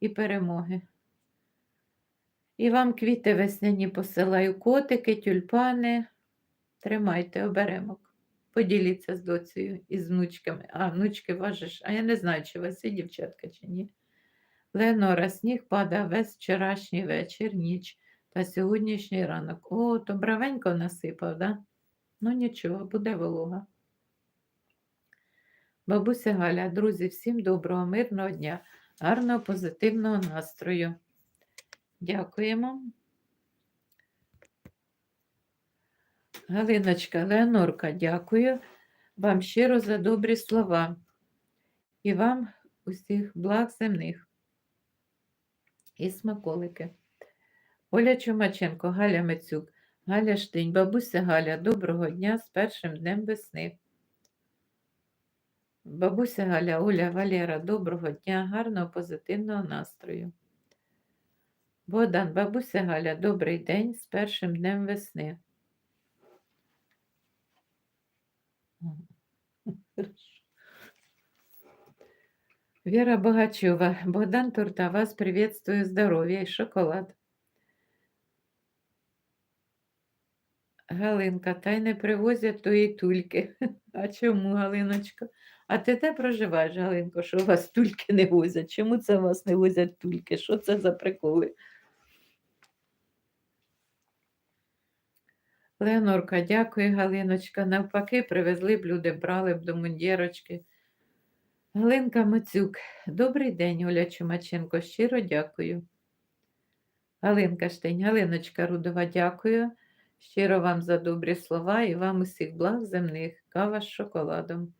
і перемоги. І вам квіти весняні посилаю, котики, тюльпани. Тримайте оберемок. Поділіться з доцею і з внучками. А, внучки важиш. А я не знаю, чи у вас є дівчатка, чи ні. Ленора, сніг падав весь вчорашній вечір, ніч та сьогоднішній ранок. О, то бравенько насипав, да? Ну нічого, буде волога. Бабуся Галя, друзі, всім доброго, мирного дня, гарного, позитивного настрою. Дякуємо. Галиночка, Леонорка, дякую вам щиро за добрі слова і вам усіх благ земних і смаколики. Оля Чумаченко, Галя Мицюк, Галя Штинь, бабуся Галя, доброго дня з першим днем весни. Бабуся Галя, Оля, Валера, доброго дня, гарного позитивного настрою. Богдан, бабуся Галя, добрий день з першим днем весни. Вера Богачева, Богдан Турта, вас приветствую, здоровья и шоколад. Галинка, та й не привозять тої тульки. А чому, Галиночка? А ти де проживаєш, Галинко, що вас тульки не возять? Чому це вас не возять тульки? Що це за приколи? Леонорка, дякую, Галиночка. Навпаки, привезли б люди, брали б до мундірочки. Галинка Мацюк, добрий день, Оля Чумаченко, щиро дякую. Галинка Штень, Галиночка Рудова, дякую. Щиро вам за добрі слова і вам усіх благ земних, кава з шоколадом.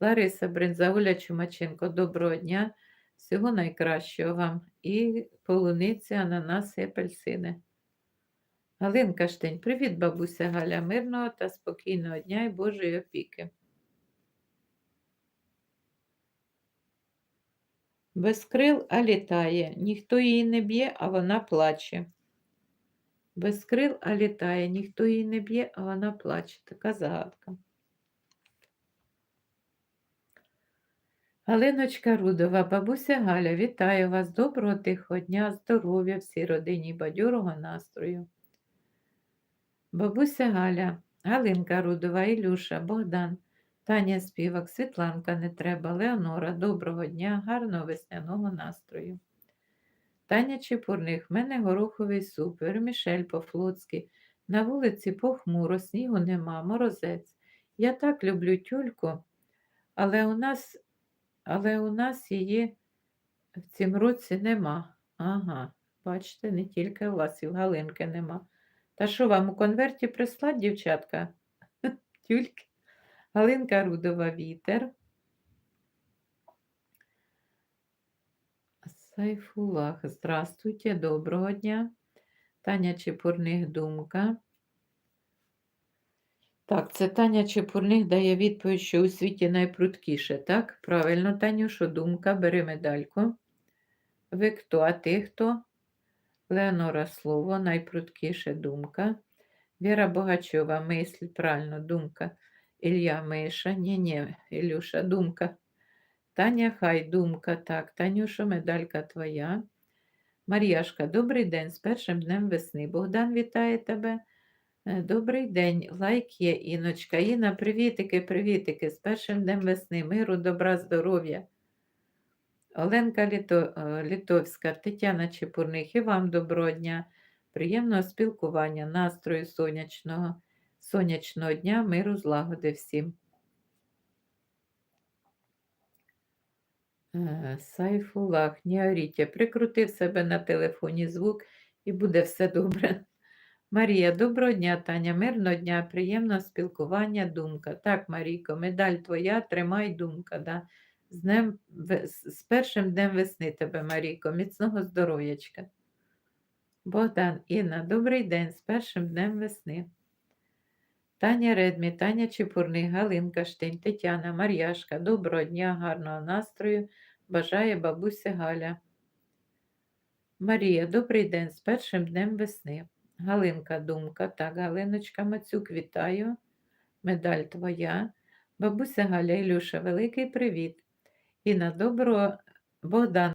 Лариса Бринза, Оля Чумаченко, доброго дня, всього найкращого вам і полуниці, ананаси, апельсини. Галинка Штень, привіт, бабуся Галя, мирного та спокійного дня і Божої опіки. Без крил, а літає. Ніхто її не б'є, а вона плаче. Без крил, а літає. Ніхто її не б'є, а вона плаче. Така загадка. Галиночка Рудова, бабуся Галя, вітаю вас. Доброго тихого дня, здоров'я всій родині, бадьорого настрою. Бабуся Галя, Галинка Рудова, Ілюша, Богдан, Таня Співак, Світланка не треба, Леонора, доброго дня, гарного весняного настрою. Таня Чепурних, в мене гороховий суп, вермішель по-флотськи, на вулиці похмуро, снігу нема, морозець. Я так люблю тюльку, але у нас, але у нас її в цім році нема. Ага, бачите, не тільки у вас і в Галинки нема. Та що вам у конверті прислать, дівчатка? Тюльки? Галинка Рудова вітер. Сайфулах, здравствуйте, доброго дня. Таня Чепурних думка. Так, це Таня Чепурних дає відповідь, що у світі найпрудкіше, так? Правильно, Таню, що думка, бери медальку. Ви хто, а ти хто? Леонора Слово, найпрудкіше думка. Віра Богачова, мисль, правильно, думка. Ілля Миша, ні-ні, Ілюша, думка. Таня Хай, думка, так. Танюша, медалька твоя. Мар'яшка, добрий день з першим днем весни. Богдан вітає тебе. Е, Добрий день, лайк є, Іночка. Іна, привітики, привітики. З першим днем весни, миру, добра, здоров'я. Оленка Літо, е, Літовська, Тетяна Чепурних, і вам доброго дня, приємного спілкування, настрою сонячного, сонячного дня, миру, злагоди всім. Е, Сайфулах, не оріть, прикрути в себе на телефоні звук і буде все добре. Марія, доброго дня, Таня, мирного дня, приємного спілкування, думка. Так, Марійко, медаль твоя, тримай думка. Да? З, днем, з першим днем весни тебе, Марійко, міцного здоров'ячка. Богдан, Інна, добрий день, з першим днем весни. Таня Редмі, Таня Чепурний, Галинка Штень, Тетяна, Мар'яшка, доброго дня, гарного настрою. Бажає бабуся Галя. Марія, добрий день, з першим днем весни. Галинка Думка, так, Галиночка Мацюк, вітаю. Медаль твоя. Бабуся Галя Ілюша, великий привіт. І на доброго Богдан.